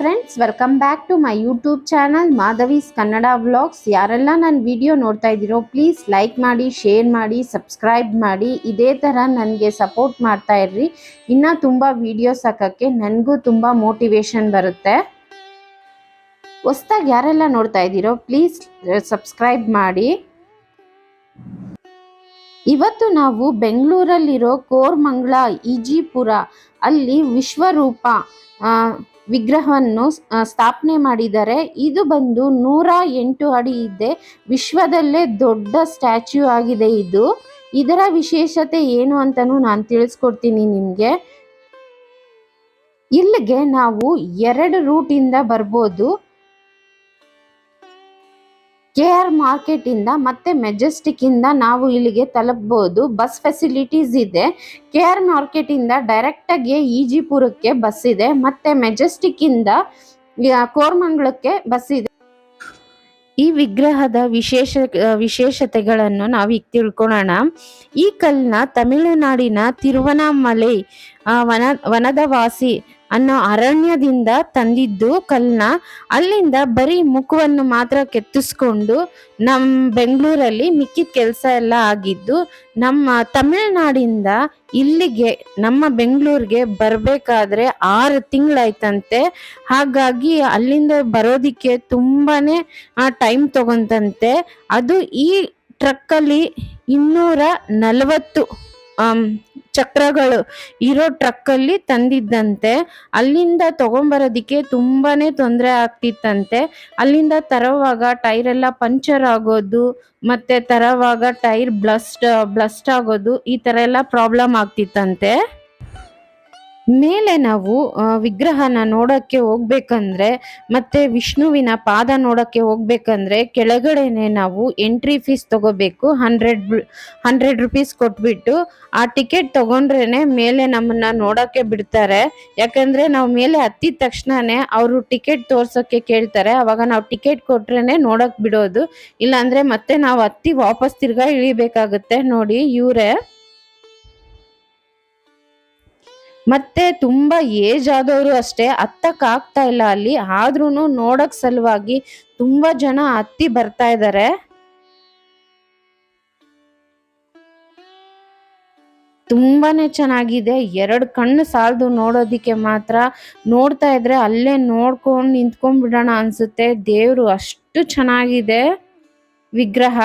Friends welcome back to my YouTube channel Madhavi's Kannada vlogs ಯಾರೆಲ್ಲ ನನ್ನ video ನೋಡ್ತಾ ಇದ್ದೀರೋ ಪ್ಲೀಸ್ ಲೈಕ್ ಮಾಡಿ ಶೇರ್ ಮಾಡಿ ಸಬ್ಸ್ಕ್ರೈಬ್ ಮಾಡಿ. ಇದೇ ಥರ ನನಗೆ ಸಪೋರ್ಟ್ ಮಾಡ್ತಾ ಇರ್ರಿ. ಇನ್ನೂ ತುಂಬ ವೀಡಿಯೋಸ್ ಹಾಕೋಕ್ಕೆ ನನಗೂ ತುಂಬ ಮೋಟಿವೇಶನ್ ಬರುತ್ತೆ. ಹೊಸ್ದಾಗಿ ಯಾರೆಲ್ಲ ನೋಡ್ತಾ ಇದ್ದೀರೋ ಪ್ಲೀಸ್ ಸಬ್ಸ್ಕ್ರೈಬ್ ಮಾಡಿ. ಇವತ್ತು ನಾವು ಬೆಂಗಳೂರಲ್ಲಿರೋ ಕೋರ್ಮಂಗ್ಲ, ಈಜಿಪುರ, ಅಲ್ಲಿ ವಿಶ್ವರೂಪ ವಿಗ್ರಹವನ್ನು ಸ್ಥಾಪನೆ ಮಾಡಿದ್ದಾರೆ ಇದು ಬಂದು ನೂರ ಎಂಟು ಅಡಿ ಇದೆ. ವಿಶ್ವದಲ್ಲೇ ದೊಡ್ಡ ಸ್ಟ್ಯಾಚ್ಯೂ ಆಗಿದೆ ಇದು. ಇದರ ವಿಶೇಷತೆ ಏನು ಅಂತಲೂ ನಾನು ತಿಳಿಸ್ಕೊಡ್ತೀನಿ ನಿಮಗೆ. ಇಲ್ಲಿಗೆ ನಾವು ಎರಡು ರೂಟಿಂದ ಬರ್ಬೋದು. ಕೆ ಆರ್ ಮಾರ್ಕೆಟ್ ಇಂದ ಮತ್ತೆ ಮೆಜೆಸ್ಟಿಕ್ ಇಂದ ನಾವು ಇಲ್ಲಿಗೆ ತಲುಪಬಹುದು ಬಸ್ ಫೆಸಿಲಿಟೀಸ್ ಇದೆ. ಕೆ ಆರ್ ಮಾರ್ಕೆಟ್ ಇಂದ ಡೈರೆಕ್ಟ್ ಆಗಿ ಈಜಿಪುರಕ್ಕೆ ಬಸ್ ಇದೆ. ಮತ್ತೆ ಮೆಜೆಸ್ಟಿಕ್ ಇಂದ ಕೋರ್ಮಂಗ್ಳಕ್ಕೆ ಬಸ್ ಇದೆ. ಈ ವಿಗ್ರಹದ ವಿಶೇಷ ವಿಶೇಷತೆಗಳನ್ನು ನಾವೀಗ ತಿಳ್ಕೊಳ್ಳೋಣ ಈ ಕಲ್ನ ತಮಿಳುನಾಡಿನ ತಿರುವನಾಮಲೈ ವನ ವನದ ವಾಸಿ ಅನ್ನೋ ಅರಣ್ಯದಿಂದ ತಂದಿದ್ದು ಕಲ್ನ. ಅಲ್ಲಿಂದ ಬರೀ ಮುಖವನ್ನು ಮಾತ್ರ ಕೆತ್ತಿಸ್ಕೊಂಡು ನಮ್ಮ ಬೆಂಗಳೂರಲ್ಲಿ ಮಿಕ್ಕಿದ ಕೆಲಸ ಎಲ್ಲ ಆಗಿದ್ದು, ನಮ್ಮ ತಮಿಳುನಾಡಿಂದ ಇಲ್ಲಿಗೆ, ನಮ್ಮ ಬೆಂಗಳೂರಿಗೆ ಬರಬೇಕಾದ್ರೆ ಆರು ತಿಂಗಳಾಯ್ತಂತೆ. ಹಾಗಾಗಿ ಅಲ್ಲಿಂದ ಬರೋದಿಕ್ಕೆ ತುಂಬಾನೇ ಟೈಮ್ ತಗೊಂತಂತೆ. ಅದು ಈ ಟ್ರಕ್ಕಲ್ಲಿ ಇನ್ನೂರ ನಲವತ್ತು ಚಕ್ರಗಳು ಇರೋ ಟ್ರಕ್ಕಲ್ಲಿ ತಂದಿದ್ದಂತೆ. ಅಲ್ಲಿಂದ ತಗೊಂಬರೋದಕ್ಕೆ ತುಂಬಾನೇ ತೊಂದರೆ ಆಗ್ತಿತ್ತಂತೆ. ಅಲ್ಲಿಂದ ತರೋವಾಗ ಟೈರ್ ಎಲ್ಲ ಪಂಚರ್ ಆಗೋದು, ಮತ್ತೆ ತರೋವಾಗ ಟೈರ್ ಬ್ಲಸ್ಟ್ ಬ್ಲಸ್ಟ್ ಆಗೋದು, ಈ ತರ ಎಲ್ಲ ಪ್ರಾಬ್ಲಮ್ ಆಗ್ತಿತ್ತಂತೆ. ಮೇಲೆ ನಾವು ವಿಗ್ರಹನ ನೋಡಕ್ಕೆ ಹೋಗ್ಬೇಕಂದ್ರೆ, ಮತ್ತೆ ವಿಷ್ಣುವಿನ ಪಾದ ನೋಡಕ್ಕೆ ಹೋಗ್ಬೇಕಂದ್ರೆ ಕೆಳಗಡೆನೆ ನಾವು ಎಂಟ್ರಿ ಫೀಸ್ ತಗೋಬೇಕು. ಹಂಡ್ರೆಡ್ ಹಂಡ್ರೆಡ್ ರುಪೀಸ್ ಕೊಟ್ಬಿಟ್ಟು ಆ ಟಿಕೆಟ್ ತಗೊಂಡ್ರೇನೆ ಮೇಲೆ ನಮ್ಮನ್ನ ನೋಡಕ್ಕೆ ಬಿಡ್ತಾರೆ. ಯಾಕಂದ್ರೆ ನಾವು ಮೇಲೆ ಹತ್ತಿದ ತಕ್ಷಣನೇ ಅವರು ಟಿಕೆಟ್ ತೋರ್ಸೋಕ್ಕೆ ಕೇಳ್ತಾರೆ. ಅವಾಗ ನಾವು ಟಿಕೆಟ್ ಕೊಟ್ರೇನೆ ನೋಡಕ್ ಬಿಡೋದು. ಇಲ್ಲಾಂದ್ರೆ ಮತ್ತೆ ನಾವು ಹತ್ತಿ ವಾಪಸ್ ತಿರ್ಗಾ ಇಳಿಬೇಕಾಗುತ್ತೆ. ನೋಡಿ, ಇವರೇ. ಮತ್ತೆ ತುಂಬಾ ಏಜ್ ಆದವರು ಅಷ್ಟೇ ಹತ್ತಕ್ ಆಗ್ತಾ ಇಲ್ಲ ಅಲ್ಲಿ. ಆದ್ರೂನು ನೋಡಕ್ ಸಲುವಾಗಿ ತುಂಬಾ ಜನ ಹತ್ತಿ ಬರ್ತಾ ಇದ್ದಾರೆ ತುಂಬಾನೇ ಚೆನ್ನಾಗಿದೆ. ಎರಡು ಕಣ್ಣು ಸಾಲದು ನೋಡೋದಿಕ್ಕೆ ಮಾತ್ರ. ನೋಡ್ತಾ ಇದ್ರೆ ಅಲ್ಲೇ ನೋಡ್ಕೊಂಡು ನಿಂತ್ಕೊಂಡ್ಬಿಡೋಣ ಅನ್ಸುತ್ತೆ. ದೇವ್ರು ಅಷ್ಟು ಚೆನ್ನಾಗಿದೆ. ವಿಗ್ರಹ.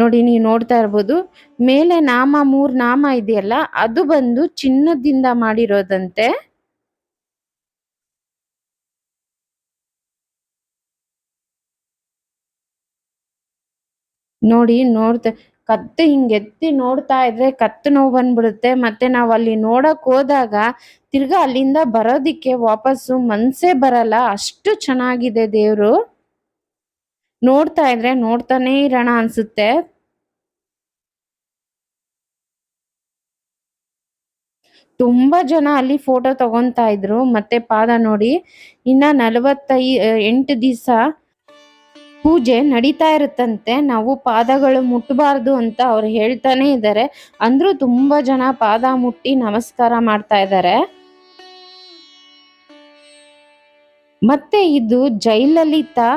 ನೋಡಿ, ನೀವು ನೋಡ್ತಾ ಇರ್ಬೋದು. ಮೇಲೆ ನಾಮ, ಮೂರು ನಾಮ ಇದೆಯಲ್ಲ, ಅದು ಬಂದು ಚಿನ್ನದಿಂದ ಮಾಡಿರೋದಂತೆ. ನೋಡಿ, ನೋಡ್ತಾ, ಕತ್ತು ಹಿಂಗೆತ್ತಿ ನೋಡ್ತಾ ಇದ್ರೆ ಕತ್ತು ನೋವು ಬಂದ್ಬಿಡುತ್ತೆ. ಮತ್ತೆ ನಾವು ಅಲ್ಲಿ ನೋಡಕ್ ಹೋದಾಗ ತಿರ್ಗಾ ಅಲ್ಲಿಂದ ಬರೋದಿಕ್ಕೆ ವಾಪಸ್ಸು ಮನ್ಸೇ ಬರಲ್ಲ. ಅಷ್ಟು ಚೆನ್ನಾಗಿದೆ ದೇವ್ರು. ನೋಡ್ತಾ ಇದ್ರೆ ನೋಡ್ತಾನೆ ಇರೋಣ ಅನ್ಸುತ್ತೆ. ತುಂಬಾ ಜನ ಅಲ್ಲಿ ಫೋಟೋ ತಗೊಂತಾ ಇದ್ರು, ಮತ್ತೆ ಪಾದ ನೋಡಿ ಇನ್ನ ನಲವತ್ತೈ ಎಂಟು ದಿವಸ ಪೂಜೆ ನಡೀತಾ ಇರುತ್ತಂತೆ. ನಾವು ಪಾದಗಳು ಮುಟ್ಟಬಾರ್ದು ಅಂತ ಅವ್ರು ಹೇಳ್ತಾನೆ ಇದ್ದಾರೆ ಅಂದ್ರೂ ತುಂಬಾ ಜನ ಪಾದ ಮುಟ್ಟಿ ನಮಸ್ಕಾರ ಮಾಡ್ತಾ ಇದ್ದಾರೆ ಮತ್ತೆ ಇದು ಜೈಲಲಿತಾ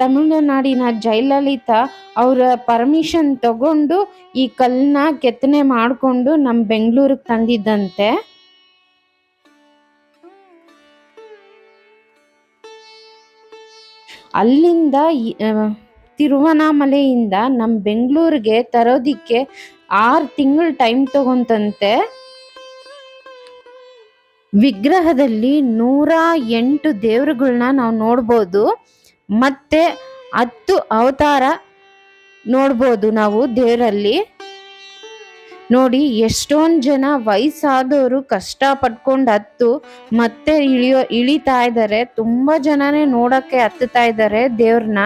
ತಮಿಳುನಾಡಿನ ಜೈಲಲಿತಾ ಅವರ ಪರ್ಮಿಷನ್ ತಗೊಂಡು ಈ ಕಲ್ಲನ್ನ ಕೆತ್ತನೆ ಮಾಡ್ಕೊಂಡು ನಮ್ಮ ಬೆಂಗಳೂರಿಗೆ ತಂದಿದ್ದಂತೆ. ಅಲ್ಲಿಂದ ತಿರುವನಾಮಲೆಯಿಂದ ನಮ್ ಬೆಂಗಳೂರಿಗೆ ತರೋದಿಕ್ಕೆ ಆರು ತಿಂಗಳು ಟೈಮ್ ತಗೊಂತಂತೆ. ವಿಗ್ರಹದಲ್ಲಿ ನೂರ ಎಂಟು ದೇವರುಗಳನ್ನ ನಾವು ನೋಡ್ಬೋದು. ಮತ್ತೆ ಹತ್ತು ಅವತಾರ ನೋಡ್ಬೋದು ನಾವು ದೇವರಲ್ಲಿ. ನೋಡಿ, ಎಷ್ಟೊಂದು ಜನ ವಯಸ್ಸಾದವರು ಕಷ್ಟ ಪಟ್ಕೊಂಡು ಹತ್ತು ಮತ್ತೆ ಇಳಿಯೋ, ಇಳಿತಾ ಇದ್ದಾರೆ ತುಂಬಾ ಜನನೇ ನೋಡಕ್ಕೆ ಹತ್ತುತ್ತಾ ಇದ್ದಾರೆ ದೇವ್ರನ್ನ.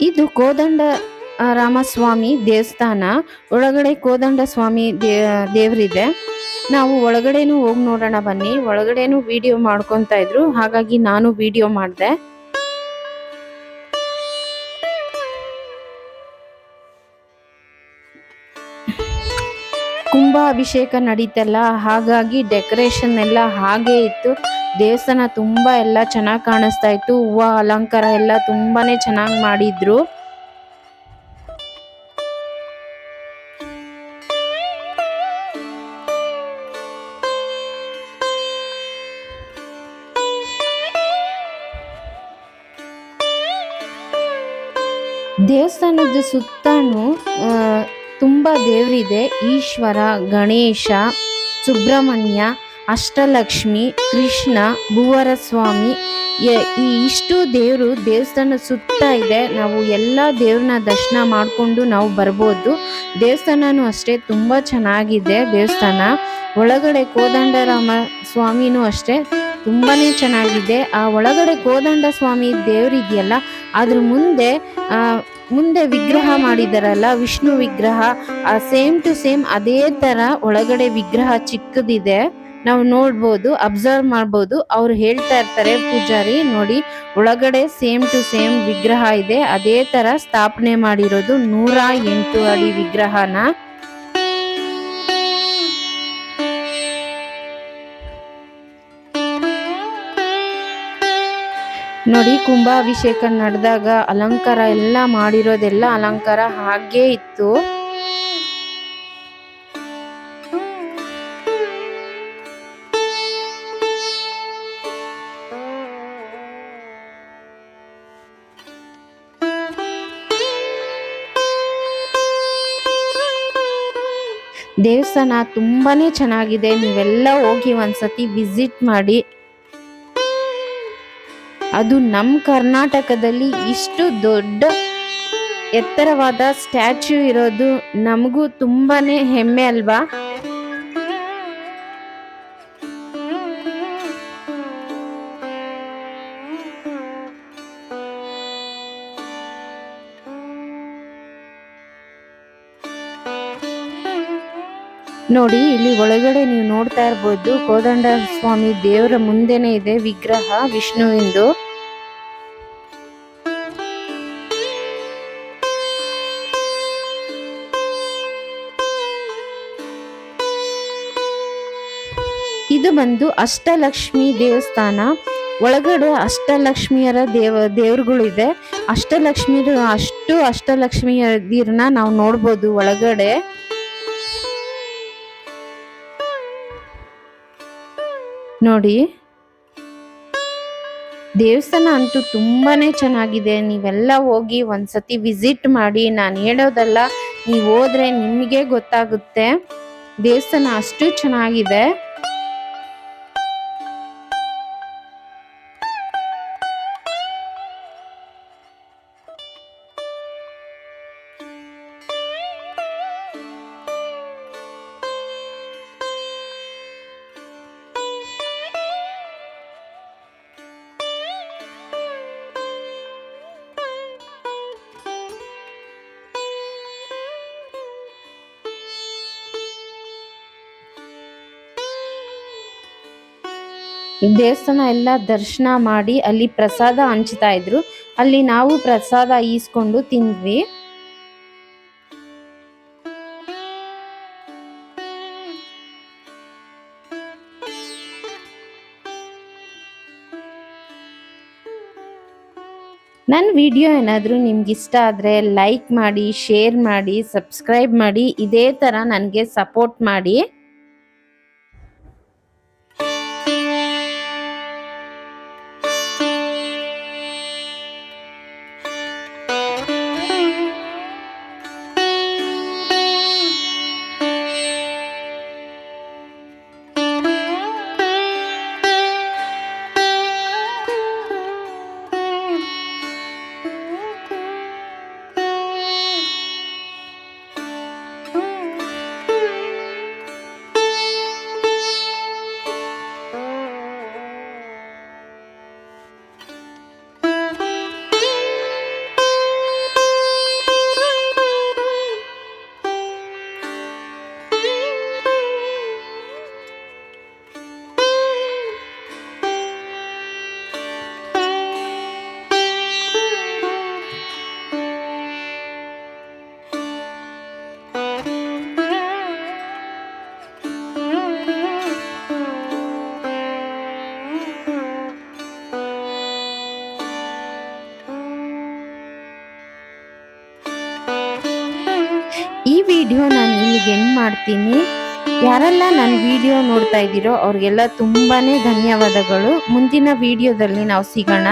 ಇದು ಕೋದಂಡ ರಾಮಸ್ವಾಮಿ ದೇವಸ್ಥಾನ. ಒಳಗಡೆ ಕೋದಂಡ ಸ್ವಾಮಿ ದೇ, ದೇವರಿದೆ. ನಾವು ಒಳಗಡೆನೂ ಹೋಗಿ ನೋಡೋಣ ಬನ್ನಿ. ಒಳಗಡೆನೂ ವಿಡಿಯೋ ಮಾಡ್ಕೊತಾ ಇದ್ರು. ಹಾಗಾಗಿ ನಾನು ವಿಡಿಯೋ ಮಾಡಿದೆ. ಕುಂಭಾಭಿಷೇಕ ನಡೀತಲ್ಲ ಹಾಗಾಗಿ ಡೆಕೋರೇಷನ್ ಎಲ್ಲ ಹಾಗೆ ಇತ್ತು. ದೇವಸ್ಥಾನ ತುಂಬಾ ಎಲ್ಲ ಚೆನ್ನಾಗಿ ಕಾಣಿಸ್ತಾ ಇತ್ತು ಹೂವು ಅಲಂಕಾರ ಎಲ್ಲ ತುಂಬಾನೇ ಚೆನ್ನಾಗಿ ಮಾಡಿದ್ರು. ದೇವಸ್ಥಾನದ ಸುತ್ತಾನು ಆ, ತುಂಬಾ ದೇವರಿದೆ. ಈಶ್ವರ, ಗಣೇಶ, ಸುಬ್ರಹ್ಮಣ್ಯ, ಅಷ್ಟಲಕ್ಷ್ಮಿ, ಕೃಷ್ಣ ಭುವರ ಸ್ವಾಮಿ ಈ ಇಷ್ಟು ದೇವರು ದೇವಸ್ಥಾನ ಸುತ್ತ ಇದೆ. ನಾವು ಎಲ್ಲ ದೇವ್ರನ್ನ ದರ್ಶನ ಮಾಡಿಕೊಂಡು ನಾವು ಬರ್ಬೋದು. ದೇವಸ್ಥಾನನೂ ಅಷ್ಟೇ ತುಂಬ ಚೆನ್ನಾಗಿದೆ ದೇವಸ್ಥಾನ. ಒಳಗಡೆ ಕೋದಂಡರಾಮ ಸ್ವಾಮಿನೂ ಅಷ್ಟೇ ತುಂಬಾ ಚೆನ್ನಾಗಿದೆ. ಆ ಒಳಗಡೆ ಕೋದಂಡ ಸ್ವಾಮಿ ದೇವರಿದೆಯಲ್ಲ, ಅದ್ರ ಮುಂದೆ ಮುಂದೆ ವಿಗ್ರಹ ಮಾಡಿದಾರಲ್ಲ, ವಿಷ್ಣು ವಿಗ್ರಹ, ಆ ಸೇಮ್ ಟು ಸೇಮ್ ಅದೇ ತರ ಒಳಗಡೆ ವಿಗ್ರಹ ಚಿಕ್ಕದಿದೆ. ನಾವು ನೋಡ್ಬೋದು ಅಬ್ಸರ್ವ್ ಮಾಡ್ಬೋದು. ಅವ್ರು ಹೇಳ್ತಾ ಇರ್ತಾರೆ, ಪೂಜಾರಿ, ನೋಡಿ, ಒಳಗಡೆ ಸೇಮ್ ಟು ಸೇಮ್ ವಿಗ್ರಹ ಇದೆ. ಅದೇ ತರ ಸ್ಥಾಪನೆ ಮಾಡಿರೋದು ನೂರ ಎಂಟು ಅಡಿ ವಿಗ್ರಹನ. ನೋಡಿ, ಕುಂಭಾಭಿಷೇಕ ನಡೆದಾಗ ಅಲಂಕಾರ ಎಲ್ಲ ಮಾಡಿರೋದೆಲ್ಲ ಅಲಂಕಾರ ಹಾಗೇ ಇತ್ತು. ದೇವಸ್ಥಾನ ತುಂಬಾ ಚೆನ್ನಾಗಿದೆ. ನೀವೆಲ್ಲ ಹೋಗಿ ಒಂದ್ಸತಿ ವಿಸಿಟ್ ಮಾಡಿ. ಅದು ನಮ್ಮ ಕರ್ನಾಟಕದಲ್ಲಿ ಇಷ್ಟು ದೊಡ್ಡ ಎತ್ತರವಾದ ಸ್ಟ್ಯಾಚ್ಯು ಇರೋದು ನಮಗೂ ತುಂಬಾನೇ ಹೆಮ್ಮೆ ಅಲ್ವಾ? ನೋಡಿ, ಇಲ್ಲಿ ಒಳಗಡೆ ನೀವು ನೋಡ್ತಾ ಇರ್ಬೋದು ಕೋದಂಡ ಸ್ವಾಮಿ ದೇವರ ಮುಂದೆನೆ ಇದೆ ವಿಗ್ರಹ ವಿಷ್ಣುವಿಂದು ಇದು ಬಂದು ಅಷ್ಟಲಕ್ಷ್ಮಿ ದೇವಸ್ಥಾನ. ಒಳಗಡೆ ಅಷ್ಟಲಕ್ಷ್ಮಿಯರ ದೇವ, ದೇವ್ರುಗಳಿದೆ. ಅಷ್ಟಲಕ್ಷ್ಮಿಯರು ಅಷ್ಟು ಅಷ್ಟಲಕ್ಷ್ಮಿಯರನ್ನ ನಾವು ನೋಡ್ಬೋದು ಒಳಗಡೆ. ನೋಡಿ. ದೇವಸ್ಥಾನ ಅಂತೂ ತುಂಬಾನೇ ಚೆನ್ನಾಗಿದೆ. ನೀವೆಲ್ಲ ಹೋಗಿ ಒಂದ್ಸತಿ ವಿಸಿಟ್ ಮಾಡಿ. ನಾನು ಹೇಳೋದಲ್ಲ, ನೀವು ಹೋದ್ರೆ ನಿಮಗೆ ಗೊತ್ತಾಗುತ್ತೆ. ದೇವಸ್ಥಾನ ಅಷ್ಟು ಚೆನ್ನಾಗಿದೆ. ದೇವಸ್ಥಾನ ಎಲ್ಲ ದರ್ಶನ ಮಾಡಿ ಅಲ್ಲಿ ಪ್ರಸಾದ ಹಂಚ್ತಾ ಇದ್ರು. ಅಲ್ಲಿ ನಾವು ಪ್ರಸಾದ ಈಸ್ಕೊಂಡು ತಿಂದ್ವಿ. ನನ್ನ ವಿಡಿಯೋ ಏನಾದರೂ ನಿಮ್ಗೆ ಇಷ್ಟ ಆದರೆ ಲೈಕ್ ಮಾಡಿ, ಶೇರ್ ಮಾಡಿ, ಸಬ್ಸ್ಕ್ರೈಬ್ ಮಾಡಿ, ಇದೇ ಥರ ನನಗೆ ಸಪೋರ್ಟ್ ಮಾಡಿ. ಇಲ್ಲಿಗೆ ಎಂಡ್ ಮಾಡ್ತೀನಿ. ಯಾರೆಲ್ಲ ನನ್ನ ವಿಡಿಯೋ ನೋಡ್ತಾ ಇದ್ದೀರೋ ಅವ್ರಿಗೆಲ್ಲ ತುಂಬಾನೇ ಧನ್ಯವಾದಗಳು. ಮುಂದಿನ ವಿಡಿಯೋದಲ್ಲಿ ನಾವು ಸಿಗೋಣ.